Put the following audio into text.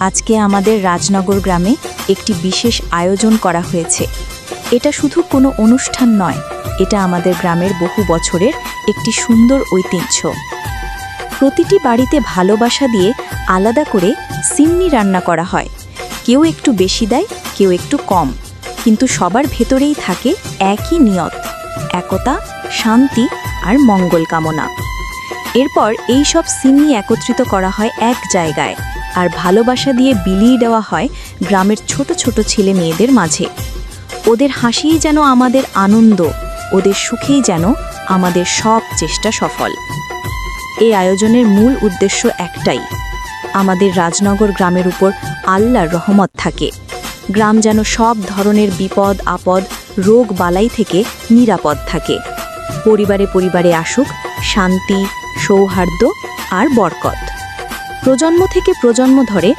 আজকে আমাদের রাজনগর গ্রামে একটি বিশেষ আয়োজন করা হয়েছে। এটা শুধু কোনো অনুষ্ঠান নয়, এটা আমাদের গ্রামের বহু বছরের একটি সুন্দর ঐতিহ্য। প্রতিটি বাড়িতে ভালোবাসা দিয়ে আলাদা করে সিমনি রান্না করা হয়। কেউ একটু বেশি দেয়, কেউ একটু কম। কিন্তু সবার ভেতরেই থাকে একই নিয়ত, একতা, শান্তি আর মঙ্গল কামনা। এরপর এই সব সিমনি একত্রিত করা হয় এক জায়গায়। আর ভালোবাসা দিয়ে বিলিয়ে দেওয়া হয় গ্রামের ছোট ছোট ছেলে মেয়েদের মাঝে। ওদের হাসিই যেন আমাদের আনন্দ, ওদের সুখেই যেন আমাদের সব চেষ্টা সফল। এই আয়োজনের মূল উদ্দেশ্য একটাই, আমাদের রাজনগর গ্রামের উপর আল্লাহর রহমত থাকে। গ্রাম যেন সব ধরনের বিপদ, আপদ, রোগ বালাই থেকে নিরাপদ থাকে। পরিবারে পরিবারে আসুক শান্তি, সৌহার্দ্য আর বরকত। প্রজন্ম থেকে প্রজন্ম ধরে